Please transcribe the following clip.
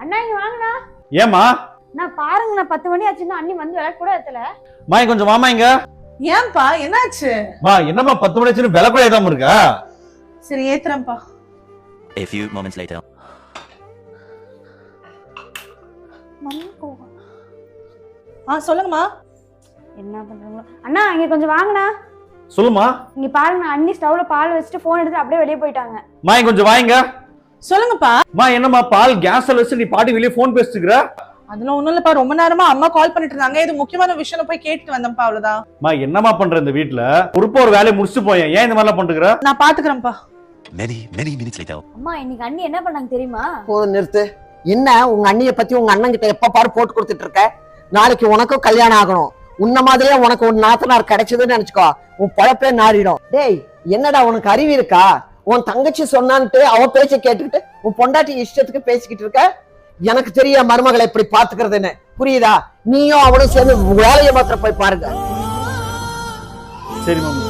அண்ணா இங்க வாங்கண்ணா. ஏமா நான் பாருங்கண்ணா பத்து மணி ஆச்சுன்னா அண்ணி வந்து விளக்கு கூட ஏத்தல. மா கொஞ்சம் வாமா இங்க. ஏன்பா என்னாச்சு? மா என்னம்மா பத்து மணி ஆச்சுன்னு விலை கூட ஏதாம இருக்கா? சரி ஏத்துறேன்ப்பா. A few moments later. ஆ சொல்லுங்கம்மா. என்ன பண்றாங்களோ. அண்ணா இங்க கொஞ்சம் வாங்கண்ணா. சொல்லுமா இங்க பாருங்க அண்ணி ஸ்டவ்ல பால் வச்சுட்டு போன் எடுத்து அப்படியே வெளியே போயிட்டாங்க. மா கொஞ்சம் வாங்க சொல்லுங்கப்பா. மா என்னம்மா பால் கேஸ்ல வச்சு நீ பாட்டி வெளியே போன் பேசிட்டுக்கிற அதெல்லாம் ஒண்ணும் இல்லப்பா ரொம்ப நேரமா அம்மா கால் பண்ணிட்டு இருந்தாங்க. இது முக்கியமான விஷயம் போய் கேட்டுட்டு வந்தேன்ப்பா அவ்வளவுதான். மா என்னம்மா பண்ற இந்த வீட்ல? பொறுப்பா ஒரு வேலையை முடிச்சுட்டு போயேன். ஏன் இந்த மாதிரிலாம் பண்ணுகிற நான் பாத்துக்கிறேன்ப்பா. Many, many minutes later. அம்மா இன்னைக்கு அண்ணி என்ன பண்ணாங்க தெரியுமா? போதும் நிறுத்து. என்ன உங்க அண்ணிய பத்தி உங்க அண்ணன் கிட்ட எப்ப பாரு போட்டு கொடுத்துட்டு இருக்க? நாளைக்கு உனக்கும் கல்யாணம் ஆகணும். உன்ன மாதிரியே உனக்கு ஒரு நாத்தனார் கிடைச்சதுன்னு நினைச்சுக்கோ. உன் பழப்பே நாடிடும் டேய் என்னடா உனக்கு அறிவு இருக்கா? உன் தங்கச்சி சொன்னான்ட்டு அவ பேச்ச கேட்டுக்கிட்டு உன் பொண்டாட்டி இஷ்டத்துக்கு பேசிக்கிட்டு இருக்க? எனக்கு தெரிய மருமகளை எப்படி பாத்துக்கிறதுன்னு புரியுதா? நீயும் அவனும் சேர்ந்து வேலையை மாத்திரம் போய் பாருங்க. சரி மாமா.